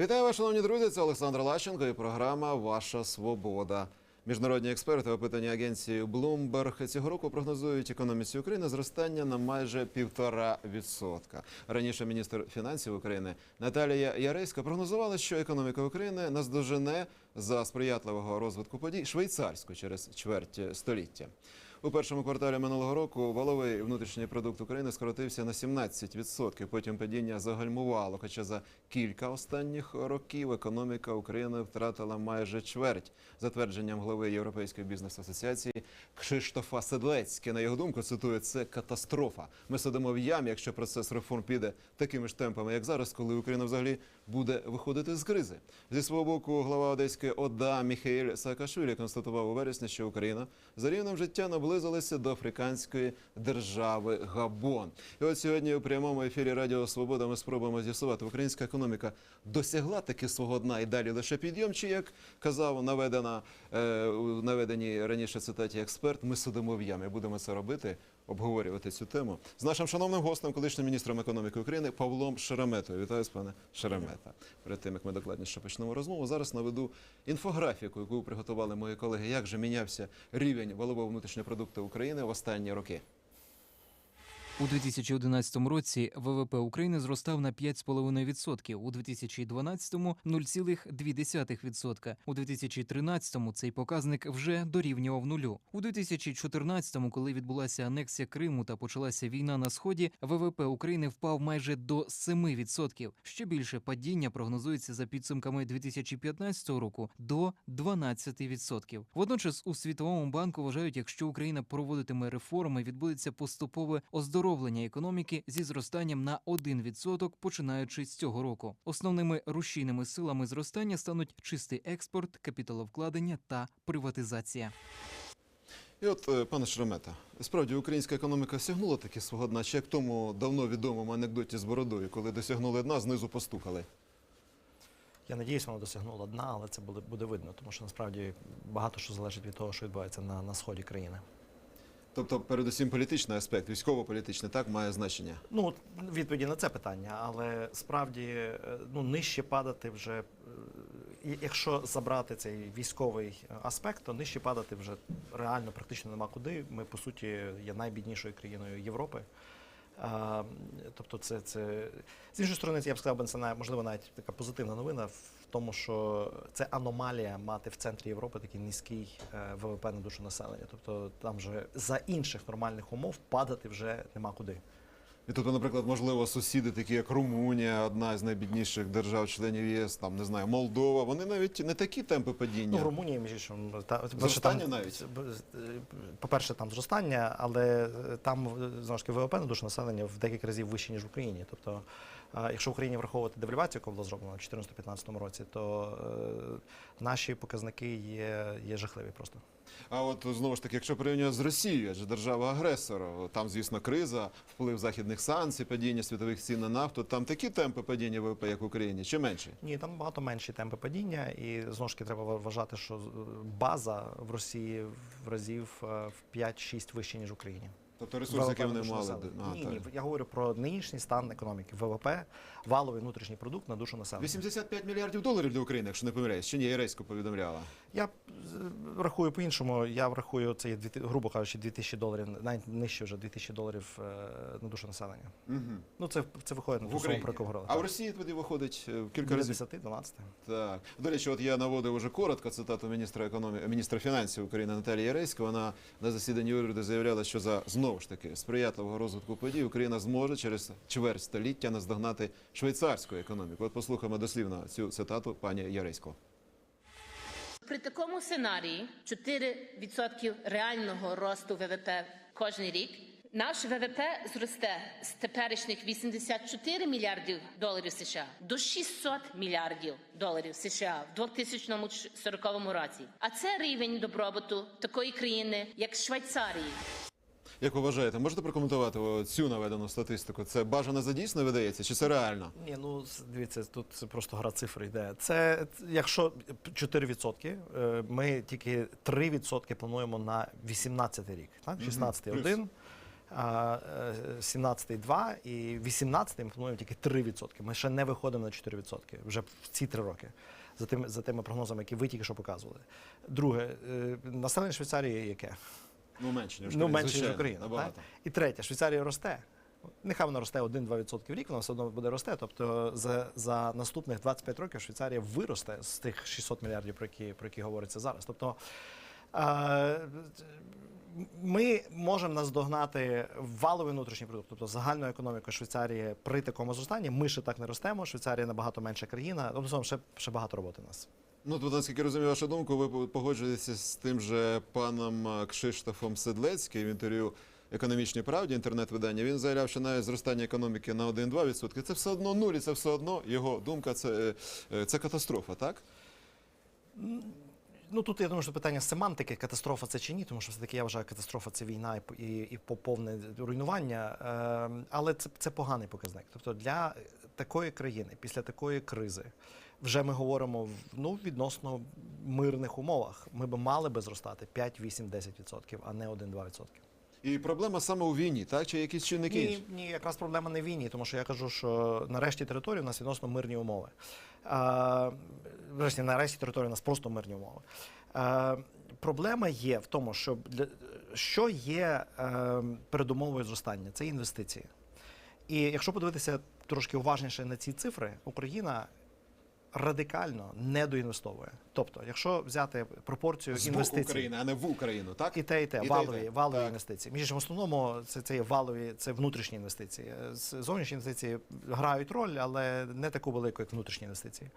Вітаю вас, шановні друзі. Це Олександр Лащенко і програма Ваша Свобода. Міжнародні експерти, опитані агенцією Bloomberg, цього року прогнозують економіці України зростання на майже півтора відсотка. Раніше міністр фінансів України Наталія Яреська прогнозувала, що економіка України наздожене за сприятливого розвитку подій швейцарську через чверть століття. У першому кварталі минулого року валовий внутрішній продукт України скоротився на 17%. Потім падіння загальмувало. Хоча за кілька останніх років економіка України втратила майже чверть. За твердженням голови Європейської бізнес-асоціації Кшиштофа Седлецьке, на його думку, цитує, це катастрофа. Ми сидимо в ямі, якщо процес реформ піде такими ж темпами, як зараз, коли Україна взагалі буде виходити з кризи. Зі свого боку, глава Одеської ОДА Міхаїль Саакашвілі констатував у вересні, що Україна за рівнем життя наблизилася до африканської держави Габон. І от сьогодні у прямому ефірі Радіо Свобода ми спробуємо з'ясувати, українська економіка досягла таки свого дна і далі лише підйом, чи як казав наведена е, у наведеній раніше цитаті експерт, ми сидимо в ямі. Будемо це робити, обговорювати цю тему з нашим шановним гостем, колишнім міністром економіки України Павлом Шереметою. Вітаю, пане Шеремета. Перед тим як ми докладніше почнемо розмову, зараз наведу інфографіку, яку приготували мої колеги. Як же мінявся рівень валового внутрішнього продукту України в останні роки? У 2011 році ВВП України зростав на 5,5%, у 2012 – 0,2%, у 2013 цей показник вже дорівнював нулю. У 2014, коли відбулася анексія Криму та почалася війна на сході, ВВП України впав майже до 7%. Ще більше падіння прогнозується за підсумками 2015 року до 12%. Водночас у світовому банку вважають, якщо Україна проводитиме реформи, відбудеться поступове оздоровлення економіки зі зростанням на 1% починаючи з цього року. Основними рушійними силами зростання стануть чистий експорт, капіталовкладення та приватизація. І от, е, пане Шеремета, справді українська економіка сягнула таки свого дна, чи як тому давно відомому анекдоті з бородою, коли досягнули дна, знизу постукали. Я надіюсь, воно досягнуло дна, але це буде, буде видно, тому що насправді багато що залежить від того, що відбувається на, на сході країни. Тобто, передусім, політичний аспект, військово-політичний, так має значення. Ну, відповіді на це питання, але справді е, ну, нижче падати вже, е, якщо забрати цей військовий е, аспект, то нижче падати вже реально практично нема куди. Ми, по суті, є найбіднішою країною Європи. А, тобто, це, це з іншої сторони, я б сказав, це можливо навіть така позитивна новина тому, що це аномалія мати в центрі Європи такий низький е, ВВП на душу населення. Тобто там вже за інших нормальних умов падати вже нема куди. І тобто, наприклад, можливо, сусіди, такі як Румунія, одна з найбідніших держав-членів ЄС, там не знаю, Молдова, вони навіть не такі темпи падіння. Ну, в Румунії, між іншим, та, Зростання там, навіть? е, По-перше, там зростання, але е, там знову ж таки ВВП на душу населення в декілька разів вище, ніж в Україні. Тобто, якщо в Україні враховувати девальвацію, яка була зроблена в 2014-2015 році, то е, наші показники є, є жахливі просто. А от знову ж таки, якщо порівнювати з Росією, адже держава-агресор, там, звісно, криза, вплив західних санкцій, падіння світових цін на нафту, там такі темпи падіння ВВП, як в Україні, чи менші? Ні, там багато менші темпи падіння, і знову ж таки треба вважати, що база в Росії в разів е, в 5-6 вище, ніж в Україні. Тобто ресурс, який вони мали. А, ні, ні, я говорю про нинішній стан економіки. ВВП, валовий внутрішній продукт на душу населення. 85 мільярдів доларів для України, якщо не помиляюсь, чи ні, Єресько повідомляла. Я е, рахую по-іншому. Я врахую це, є грубо кажучи, 2000 доларів, навіть нижче вже 2000 доларів е, на душу населення. Угу. Ну, це, це виходить на ту суму, про яку говорили. А в Росії тоді виходить е, в кілька разів. 10-12. Так. До речі, от я наводив уже коротко цитату міністра економіки, міністра фінансів України Наталії Яресько. Вона на засіданні уряду заявляла, що за знову ж таки сприятливого розвитку подій Україна зможе через чверть століття наздогнати швейцарську економіку. От послухаємо дослівно цю цитату пані Яресько. При такому сценарії 4% реального росту ВВП кожен рік. Наш ВВП зросте з теперішніх 84 мільярдів доларів США до 600 мільярдів доларів США в 2040 році. А це рівень добробуту такої країни, як Швейцарії. Як ви вважаєте, можете прокоментувати цю наведену статистику? Це бажано за дійсно видається, чи це реально? Ні, ну дивіться, тут просто гра цифр йде. Це якщо 4%, е, ми тільки 3% плануємо на 18 рік. Так? 16 плюс. один. а, е, 17-й 2 і 18-й ми плануємо тільки 3%. Ми ще не виходимо на 4% вже в ці три роки. За тими, за тими прогнозами, які ви тільки що показували. Друге, е, населення Швейцарії яке? Ну, менше, ніж ну, менше, ніж Україна. Так? І третє, Швейцарія росте. Нехай вона росте 1-2% в рік, вона все одно буде рости. Тобто за, за наступних 25 років Швейцарія виросте з тих 600 мільярдів, про які, про які говориться зараз. Тобто е, ми можемо наздогнати валовий внутрішній продукт, тобто загальну економіку Швейцарії при такому зростанні. Ми ще так не ростемо. Швейцарія набагато менша країна. Тобто ще, ще багато роботи у нас. Ну, тут, наскільки розумію вашу думку, ви погоджуєтеся з тим же паном е, Кшиштофом Седлецьким в інтерв'ю економічній правді, інтернет-видання. Він заявляв, що навіть зростання економіки на 1-2% це все одно нуль, і це все одно його думка, це, е, це катастрофа, так? Ну тут я думаю, що питання семантики, катастрофа це чи ні, тому що все-таки я вважаю, катастрофа це війна і, і повне руйнування. Е, але це, це поганий показник. Тобто для такої країни, після такої кризи, вже ми говоримо в ну, відносно мирних умовах. Ми б мали би зростати 5, 8, 10%, а не 1-2%. І проблема саме у війні, так? Чи якісь чинники? Ні, ні, якраз проблема не в війні, тому що я кажу, що нарешті території у нас відносно мирні умови. А, врешті, нарешті території у нас просто мирні умови. А, проблема є в тому, що для, що є е, передумовою зростання? Це інвестиції. І якщо подивитися трошки уважніше на ці цифри, Україна радикально недоінвестовує. Тобто, якщо взяти пропорцію З інвестицій. України, а не в Україну, так? І те, і те, І те, і валові, те. валові Так. інвестиції. Між в основному це, це є валові, це внутрішні інвестиції. Зовнішні інвестиції грають роль, але не таку велику, як внутрішні інвестиції.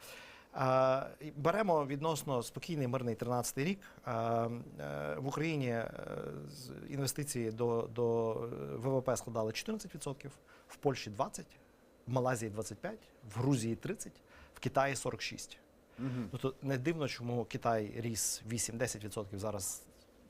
Е, Беремо відносно спокійний мирний 13-й рік. Е, е, В Україні е, інвестиції до, до ВВП складали 14%, в Польщі 20%, в Малайзії 25%, в Грузії 30%, в Китаї 46%. Мгм. Ну то не дивно, чому Китай ріс 8-10%, зараз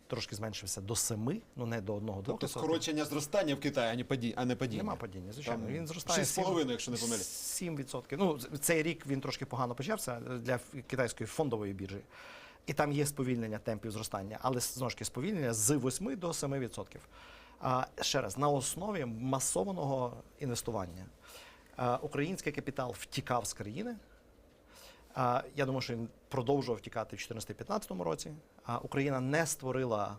трошки зменшився до 7, ну не до 1 2 Тобто скорочення зростання в Китаї, а не падіння. Нема падіння, звичайно. Там Він зростає 6,5, якщо не помиляюсь. 7%. Ну, цей рік він трошки погано почався для китайської фондової біржі. І там є сповільнення темпів зростання, але знову ж таки сповільнення з 8 до 7%. А, ще раз, на основі масованого інвестування. А, український капітал втікав з країни. Я думаю, що він продовжував втікати в 2014-2015 році. Україна не створила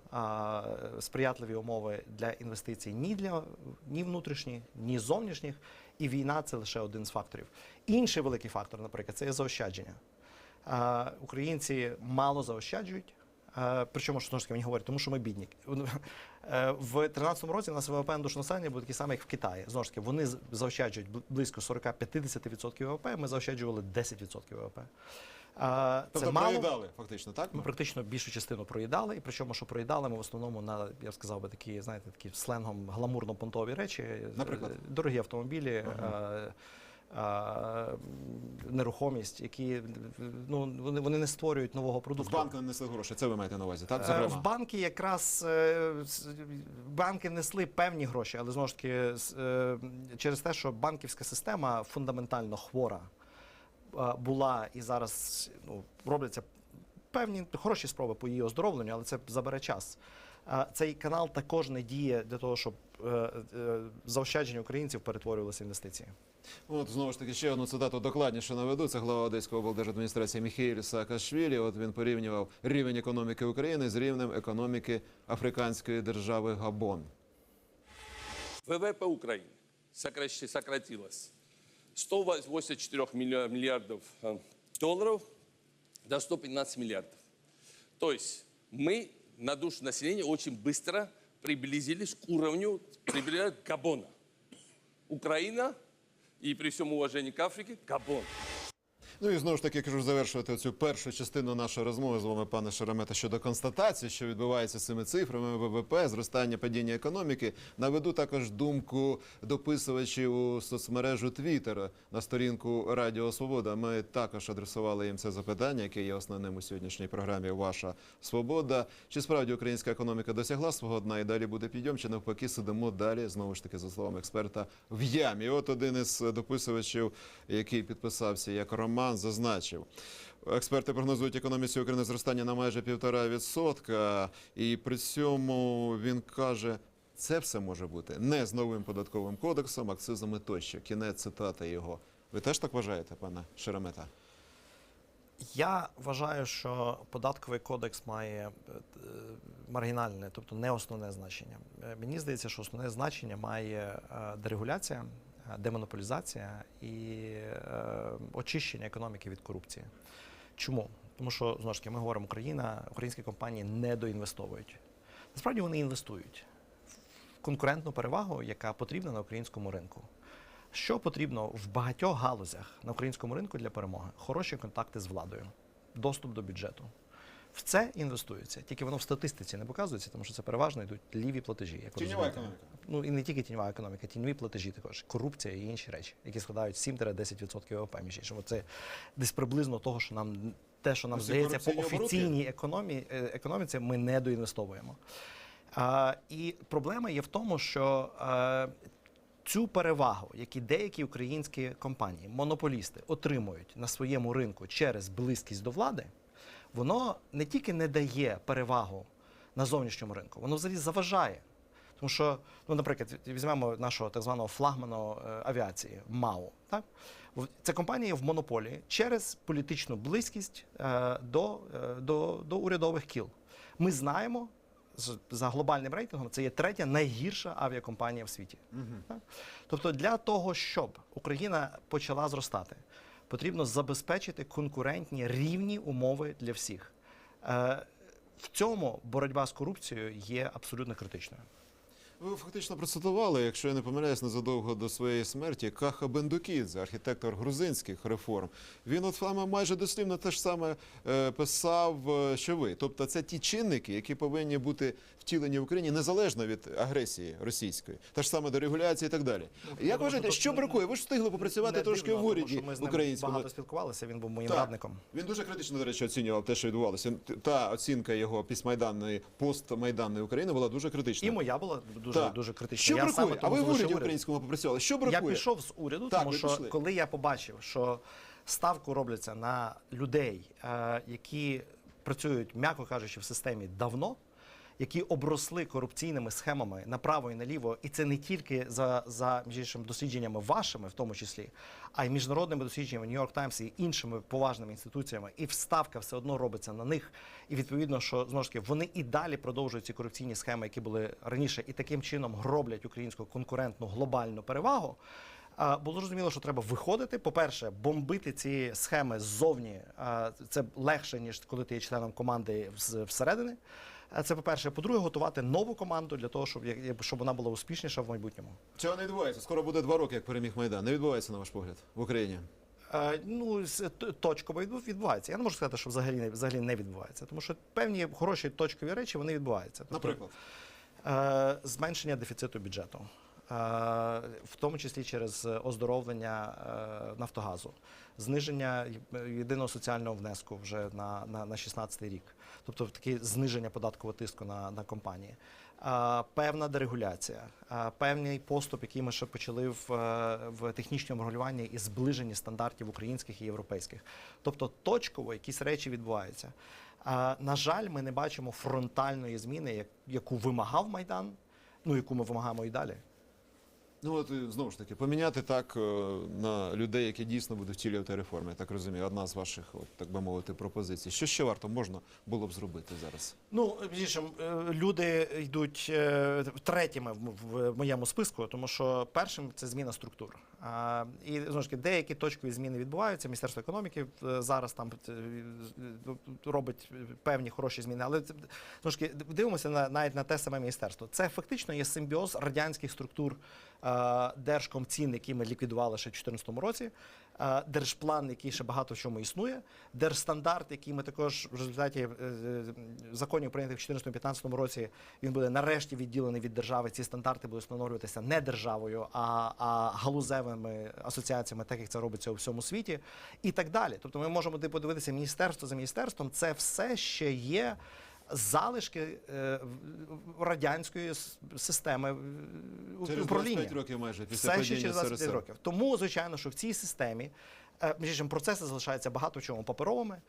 сприятливі умови для інвестицій ні для ні внутрішніх, ні зовнішніх. І війна це лише один з факторів. Інший великий фактор, наприклад, це є заощадження. Українці мало заощаджують. Причому що мені говорять, тому що ми бідні. Е, В 2013 році у нас ВВП на душу населення був такий самий, як в Китаї. Знову ж таки, вони заощаджують близько 40-50% ВВП, ми заощаджували 10% ВВП. Е, Це Тобто мало. проїдали, фактично, так? Ми практично більшу частину проїдали, і причому, що проїдали ми в основному на, я б сказав би, такі, знаєте, такі сленгом гламурно-понтові речі. Наприклад? Е, Дорогі автомобілі, е, нерухомість, які ну, вони, вони не створюють нового В продукту. банк не несли гроші, це ви маєте на увазі, так? Е, Зокрема. В банки якраз е, банки несли певні гроші, але знову ж таки е, через те, що банківська система фундаментально хвора була і зараз ну, робляться певні хороші спроби по її оздоровленню, але це забере час Е, Цей канал також не діє для того, щоб е, е, заощадження українців перетворювалися в інвестиції. От знову ж таки ще одну цитату докладніше наведу. Це глава Одеської облдержадміністрації Міхеїль Саакашвілі. От він порівнював рівень економіки України з рівнем економіки африканської держави Габон. ВВП Украины сокращ- сократилось с 184 миллиа- миллиардов э, долларов до 115 миллиардов. То есть мы на душу населения очень быстро приблизились к уровню приближают Габона. Украина и при всем уважении к Африке Габон. Ну і знову ж таки кажу завершувати цю першу частину нашої розмови з вами, пане Шеремета, щодо констатації, що відбувається з цими цифрами ВВП, зростання падіння економіки. Наведу також думку дописувачів у соцмережу Twitter на сторінку Радіо Свобода. Ми також адресували їм це запитання, яке є основним у сьогоднішній програмі Ваша Свобода. Чи справді українська економіка досягла свого дна і далі буде підйом, чи навпаки сидимо далі, знову ж таки, за словами експерта, в ямі. От один із дописувачів, який підписався як Роман, зазначив. Експерти прогнозують економіці України зростання на майже півтора відсотка, і при цьому він каже. Це все може бути не з новим податковим кодексом, акцизами тощо. Кінець цитати його. Ви теж так вважаєте, пане Шеремета? Я вважаю, що податковий кодекс має е, маргінальне, тобто не основне значення. Е, Мені здається, що основне значення має е, дерегуляція, демонополізація і е, очищення економіки від корупції. Чому? Тому що знову ж таки ми говоримо, Україна, українські компанії недоінвестовують. Насправді вони інвестують в конкурентну перевагу, яка потрібна на українському ринку. Що потрібно в багатьох галузях на українському ринку для перемоги? Хороші контакти з владою, доступ до бюджету. В це інвестується. Тільки воно в статистиці не показується, тому що це переважно йдуть ліві платежі. Як Тіньова економіка. Ну і не тільки тіньова економіка, тіньові платежі також, корупція і інші речі, які складають 7-10% ВВП. Між іншим, це десь приблизно того, що нам те, що нам здається по офіційній економії, е, економіці, ми не доінвестовуємо. А, і проблема є в тому, що е, цю перевагу, які деякі українські компанії, монополісти отримують на своєму ринку через близькість до влади, воно не тільки не дає перевагу на зовнішньому ринку, воно взагалі заважає. Тому що, ну, наприклад, візьмемо нашого так званого флагману е, авіації МАУ. Так? Ця компанія в монополії через політичну близькість е, до, е, до, до урядових кіл. Ми знаємо, за глобальним рейтингом, це є третя найгірша авіакомпанія в світі. Так? Тобто, для того, щоб Україна почала зростати, потрібно забезпечити конкурентні рівні умови для всіх. Е, в цьому боротьба з корупцією є абсолютно критичною. Ви фактично процитували, якщо я не помиляюсь, незадовго до своєї смерті, Каха Бендукідзе, архітектор грузинських реформ. Він от саме майже дослівно те ж саме е, писав, е, що ви. Тобто, це ті чинники, які повинні бути втілені в Україні незалежно від агресії російської, та ж саме дерегуляції і так далі. Як думаю, вважаєте, що бракує? Ви ж встигли попрацювати Не трошки дивно, в тому уряді що ми українському. багато спілкувалися. Він був моїм Так. радником. Він дуже критично, до речі, оцінював те, що відбувалося. Та оцінка його пісмайданної, постмайданної України була дуже критична. І моя була дуже Так. дуже критично. Що я бракує? саме А ви в уряді українському попрацювали. Що Я пішов з уряду, Так, тому що пішли. коли я побачив, що ставку робляться на людей, е, які працюють, м'яко кажучи, в системі давно. Які обросли корупційними схемами направо і наліво, і це не тільки за, за між іншим дослідженнями вашими, в тому числі, а й міжнародними дослідженнями York Times і іншими поважними інституціями, і вставка все одно робиться на них. І відповідно, що знову ж таки вони і далі продовжують ці корупційні схеми, які були раніше, і таким чином гроблять українську конкурентну глобальну перевагу. Було зрозуміло, що треба виходити. По-перше, бомбити ці схеми ззовні. Це легше, ніж коли ти є членом команди всередини. А Це по-перше. По-друге, готувати нову команду для того, щоб, щоб вона була успішніша в майбутньому. Цього не відбувається. Скоро буде два роки, як переміг Майдан. Не відбувається, на ваш погляд, в Україні. Е, Ну, точково відбувається. Я не можу сказати, що взагалі не взагалі не відбувається, тому що певні хороші точкові речі вони відбуваються. Тобто, Наприклад. Е, зменшення дефіциту бюджету, е, в тому числі через оздоровлення е, Нафтогазу, зниження єдиного соціального внеску вже на, на, на 16 рік, тобто таке зниження податкового тиску на, на компанії. Е, Певна дерегуляція, е, певний поступ, який ми ще почали в, е, в технічному регулюванні і зближенні стандартів українських і європейських. Тобто точково якісь речі відбуваються. На жаль, ми не бачимо фронтальної зміни, яку вимагав Майдан, ну яку ми вимагаємо і далі. Ну от знову ж таки, поміняти так е, на людей, які дійсно будуть втілювати реформи. Я так розумію, одна з ваших, от, так би мовити, пропозицій. Що ще варто можна було б зробити зараз? Ну, більше, е, люди йдуть е, третіми в моєму списку, тому що першим це зміна структур. І знову ж таки, деякі точкові зміни відбуваються. Міністерство економіки е, зараз там е, е, робить певні хороші зміни. Але знову ж таки, дивимося на навіть на те саме міністерство. Це фактично є симбіоз радянських структур Держкомцін, які ми ліквідували ще в 2014 році. Е, Держплан, який ще багато в чому існує, держстандарт, який ми також в результаті е, е, законів прийнятих в 2014-2015 році, він буде нарешті відділений від держави. Ці стандарти будуть встановлюватися не державою, а, а галузевими асоціаціями, так як це робиться у всьому світі, і так далі. Тобто, ми можемо подивитися міністерство за міністерством. Це все ще є. Залишки е, радянської системи е, Через управління 25 років майже після все ще через 25 СРСР. років. Тому, звичайно, що в цій системі Е, іншим, процеси залишаються багато в чому паперовими,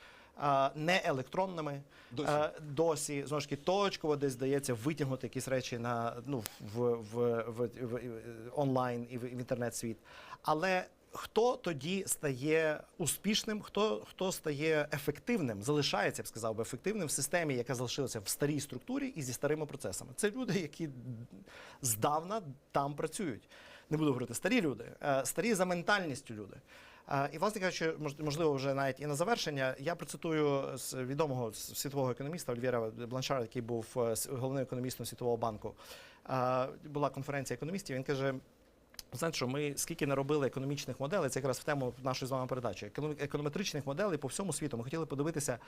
не електронними. Досі. Досі знову ж таки точково десь здається витягнути якісь речі на ну в, в, в, в, онлайн і в, і в інтернет-світ. Але хто тоді стає успішним, хто, хто стає ефективним, залишається, я б сказав би, ефективним в системі, яка залишилася в старій структурі і зі старими процесами. Це люди, які здавна там працюють. Не буду говорити старі люди, е, старі за ментальністю люди. Е, І, власне кажучи, мож- можливо, вже навіть і на завершення, я процитую з відомого світового економіста Ольвєра Бланшара, який був е, головним економістом Світового банку. Була конференція економістів. Він каже: Знаєте, що ми скільки не робили економічних моделей, це якраз в тему нашої з вами передачі. економ- Економетричних моделей по всьому світу. Ми хотіли подивитися,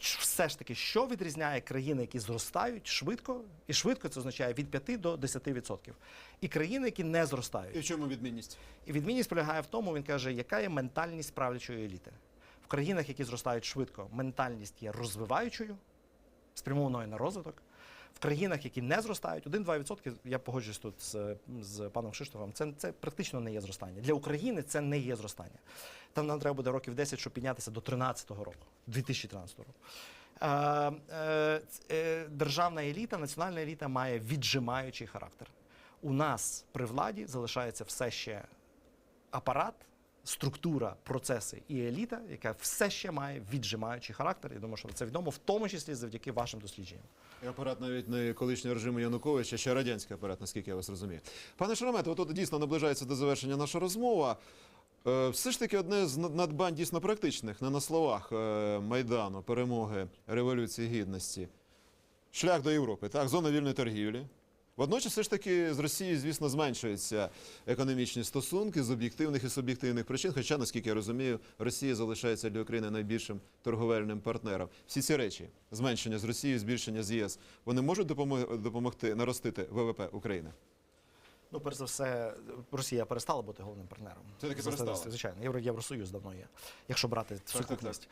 все ж таки, що відрізняє країни, які зростають швидко, і швидко це означає від 5 до 10%. І країни, які не зростають. І в чому відмінність? І відмінність полягає в тому, він каже, яка є ментальність правлячої еліти. В країнах, які зростають швидко, ментальність є розвиваючою, спрямованою на розвиток. Країнах, які не зростають, 1-2%, я погоджуюсь тут з, з паном Кшиштофом, це, це практично не є зростання. Для України це не є зростання. Там нам треба буде років 10, щоб піднятися до 13-го року, 2013 року. Е, е, державна еліта, національна еліта має віджимаючий характер. У нас при владі залишається все ще апарат, структура, процеси і еліта, яка все ще має віджимаючий характер. Я думаю, що це відомо в тому числі завдяки вашим дослідженням. І апарат навіть не колишнього режиму Януковича, ще радянський апарат, наскільки я вас розумію. Пане Шеремете, отут дійсно наближається до завершення наша розмова. Е, Все ж таки одне з над- надбань дійсно практичних, не на словах е, Майдану, перемоги, Революції Гідності. Шлях до Європи, так, зона вільної торгівлі. Водночас, все ж таки, з Росією, звісно, зменшуються економічні стосунки з об'єктивних і суб'єктивних причин. Хоча, наскільки я розумію, Росія залишається для України найбільшим торговельним партнером. Всі ці речі, зменшення з Росією, збільшення з ЄС, вони можуть допомо- допомогти наростити ВВП України. Ну, перш за все, Росія перестала бути головним партнером. Все-таки перестала. Звичайно, Євро, Євросоюз давно є, якщо брати так, сукупність.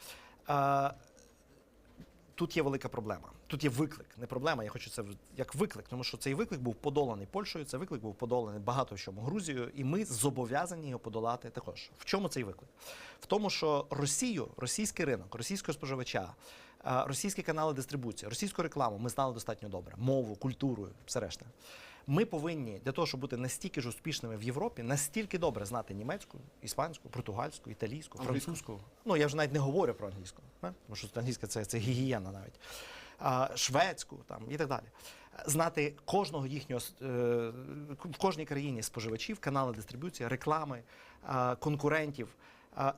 Тут є велика проблема. Тут є виклик, не проблема. Я хочу це як виклик, тому що цей виклик був подоланий Польщею, цей виклик був подоланий багато в чому Грузією, і ми зобов'язані його подолати також. В чому цей виклик? В тому, що Росію, російський ринок, російського споживача, російські канали дистрибуції, російську рекламу ми знали достатньо добре, мову, культуру, все решта. Ми повинні для того, щоб бути настільки ж успішними в Європі, настільки добре знати німецьку, іспанську, португальську, італійську, французьку. Ну я вже навіть не говорю про англійську, тому що англійська це, це гігієна навіть. Шведську там і так далі. Знати кожного їхнього е, в кожній країні споживачів, канали дистриб'юції, реклами, конкурентів.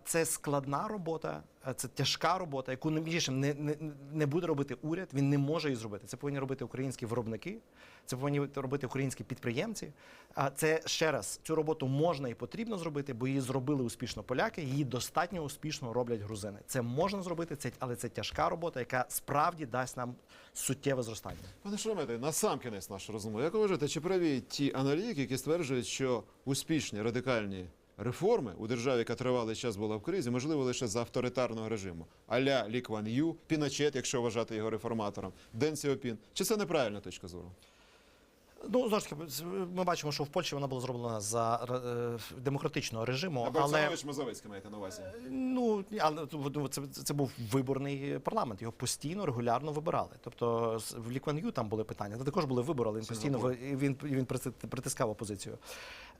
Це складна робота, це тяжка робота, яку більше не, не, не буде робити уряд. Він не може її зробити. Це повинні робити українські виробники, це повинні робити українські підприємці. А це ще раз цю роботу можна і потрібно зробити, бо її зробили успішно поляки. Її достатньо успішно роблять грузини. Це можна зробити, це але це тяжка робота, яка справді дасть нам суттєве зростання. Пане Шеремете, на сам кінець нашої розмови. Як ви вважаєте, чи праві ті аналітики, які стверджують, що успішні радикальні реформи у державі, яка тривалий час була в кризі, можливо лише за авторитарного режиму, аля Лі Кван Ю, Піночет, якщо вважати його реформатором, Ден Сіопін. Чи це неправильна точка зору? Ну знову ж таки, ми бачимо, що в Польщі вона була зроблена за е, демократичного режиму, Або але Олександрович Мазовецький маєте на увазі? Ну ні, але ну, це, це був виборний парламент. Його постійно регулярно вибирали. Тобто в Лікван Ю там були питання. Та також були вибори, але він постійно ви- він він притискав опозицію.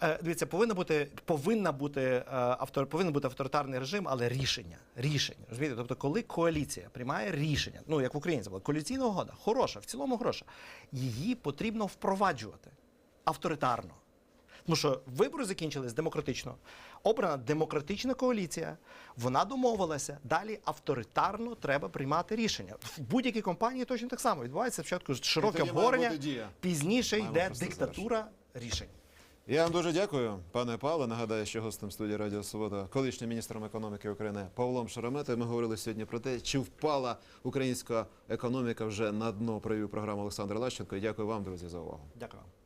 Е, дивіться, повинна бути повинна бути е, автор, повинен бути авторитарний режим, але рішення. Рішення. Розумієте? Тобто, коли коаліція приймає рішення, ну як в Україні це була коаліційна угода, хороша, в цілому хороша, її потрібно впроваджувати авторитарно. Тому що вибори закінчились демократично. Обрана демократична коаліція, вона домовилася. Далі авторитарно треба приймати рішення. В будь-якій компанії точно так само відбувається спочатку широке обговорення, пізніше йде диктатура рішень. Я вам дуже дякую, пане Павле. Нагадаю, що гостем студії Радіо Свобода, колишнім міністром економіки України Павлом Шереметою. Ми говорили сьогодні про те, чи впала українська економіка вже на дно провів програму Олександр Лащенко. Дякую вам, друзі, за увагу. Дякую вам.